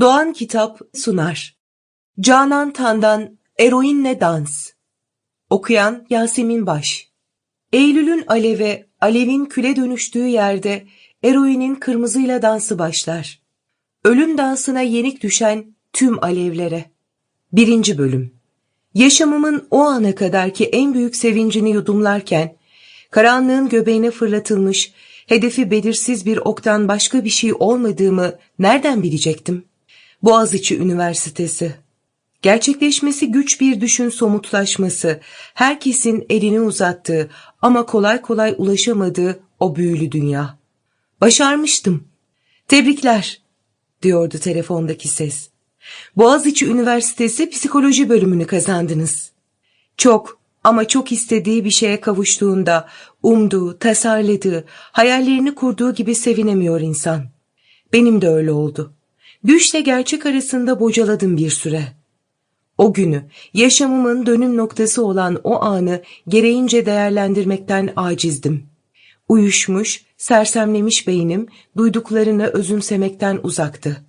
Doğan Kitap sunar. Canan Tan'dan Eroinle Dans. Okuyan Yasemin Baş. Eylül'ün aleve, alevin küle dönüştüğü yerde eroinin kırmızıyla dansı başlar. Ölüm dansına yenik düşen tüm alevlere. Birinci bölüm. Yaşamımın o ana kadarki en büyük sevincini yudumlarken, karanlığın göbeğine fırlatılmış, hedefi belirsiz bir oktan başka bir şey olmadığımı nereden bilecektim? Boğaziçi Üniversitesi. Gerçekleşmesi güç bir düşün somutlaşması, herkesin elini uzattığı ama kolay kolay ulaşamadığı o büyülü dünya. Başarmıştım. Tebrikler, diyordu telefondaki ses. Boğaziçi Üniversitesi Psikoloji bölümünü kazandınız. Çok ama çok istediği bir şeye kavuştuğunda umduğu, tasarladığı, hayallerini kurduğu gibi sevinemiyor insan. Benim de öyle oldu. Düşle gerçek arasında bocaladım bir süre. O günü, yaşamımın dönüm noktası olan o anı gereğince değerlendirmekten acizdim. Uyuşmuş, sersemlemiş beynim duyduklarını özümsemekten uzaktı.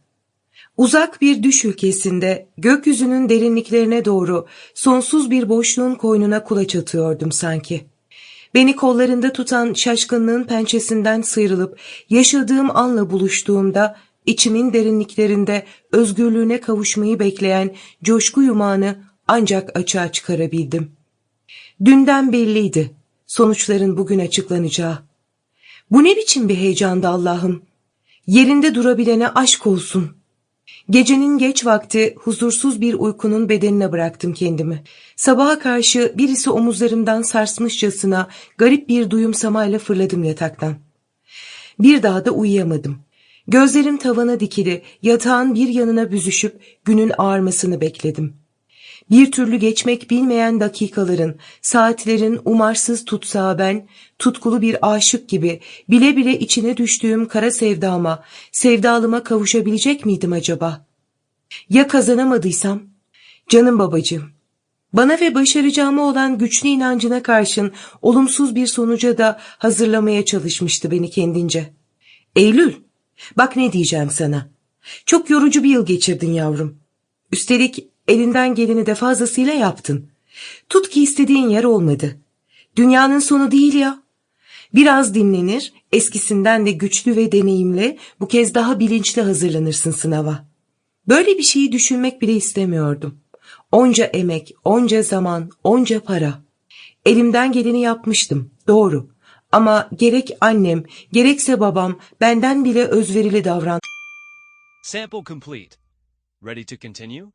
Uzak bir düş ülkesinde gökyüzünün derinliklerine doğru sonsuz bir boşluğun koynuna kulaç atıyordum sanki. Beni kollarında tutan şaşkınlığın pençesinden sıyrılıp yaşadığım anla buluştuğumda içimin derinliklerinde özgürlüğüne kavuşmayı bekleyen coşku yumağını ancak açığa çıkarabildim. Dünden belliydi sonuçların bugün açıklanacağı. Bu ne biçim bir heyecandı Allah'ım. Yerinde durabilene aşk olsun. Gecenin geç vakti huzursuz bir uykunun bedenine bıraktım kendimi. Sabaha karşı birisi omuzlarımdan sarsmışçasına garip bir duyumsamayla fırladım yataktan. Bir daha da uyuyamadım. Gözlerim tavana dikili, yatağın bir yanına büzüşüp günün ağarmasını bekledim. Bir türlü geçmek bilmeyen dakikaların, saatlerin umarsız tutsağı ben, tutkulu bir aşık gibi bile bile içine düştüğüm kara sevdama, sevdalıma kavuşabilecek miydim acaba? Ya kazanamadıysam? Canım babacığım, bana ve başaracağıma olan güçlü inancına karşın olumsuz bir sonuca da hazırlamaya çalışmıştı beni kendince. Eylül, bak ne diyeceğim sana. Çok yorucu bir yıl geçirdin yavrum. Üstelik elinden geleni de fazlasıyla yaptın. Tut ki istediğin yer olmadı. Dünyanın sonu değil ya. Biraz dinlenir, eskisinden de güçlü ve deneyimli, bu kez daha bilinçli hazırlanırsın sınava. Böyle bir şeyi düşünmek bile istemiyordum. Onca emek, onca zaman, onca para. Elimden geleni yapmıştım, doğru. Ama gerek annem, gerekse babam benden bile özverili davran. Sample complete. Ready to continue?